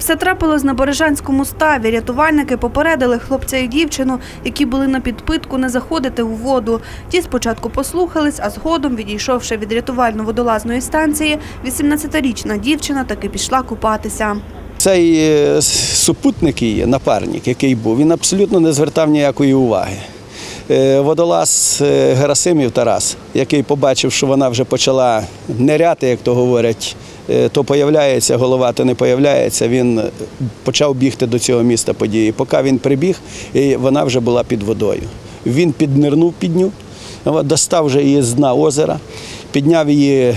Все трапилось на Бережанському ставі. Рятувальники попередили хлопця і дівчину, які були на підпитку, не заходити у воду. Ті спочатку послухались, а згодом, відійшовши від рятувально-водолазної станції, 18-річна дівчина таки пішла купатися. Цей е, супутник її, напарник, який був, він абсолютно не звертав ніякої уваги. Е, Водолаз е, Герасимів Тарас, який побачив, що вона вже почала неряти, як то говорять, е, то появляється голова, то не появляється. Він почав бігти до цього міста події. Поки він прибіг, і вона вже була під водою. Він піднирнув під ню, достав вже її з дна озера. Підняв її,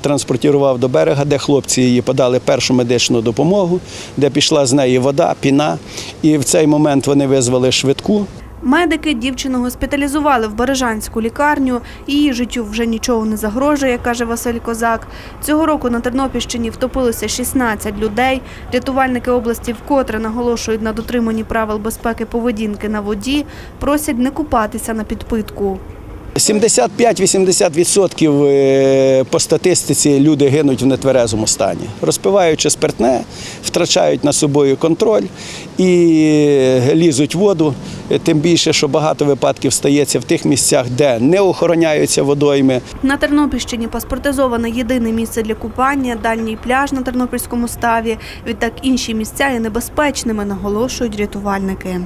транспортував до берега, де хлопці її подали першу медичну допомогу, де пішла з неї вода, піна. І в цей момент вони визвали швидку. Медики дівчину госпіталізували в Бережанську лікарню. Її життю вже нічого не загрожує, каже Василь Козак. Цього року на Тернопільщині втопилося 16 людей. Рятувальники області вкотре наголошують на дотриманні правил безпеки поведінки на воді, просять не купатися на підпитку. 75-80% е, по статистиці люди гинуть в нетверезому стані. Розпиваючи спиртне, втрачають на собою контроль і лізуть в воду. Е, Тим більше, що багато випадків стається в тих місцях, де не охороняються водойми, На Тернопільщині паспортизоване єдине місце для купання, дальній пляж на Тернопільському ставі. Відтак інші місця є небезпечними, наголошують рятувальники.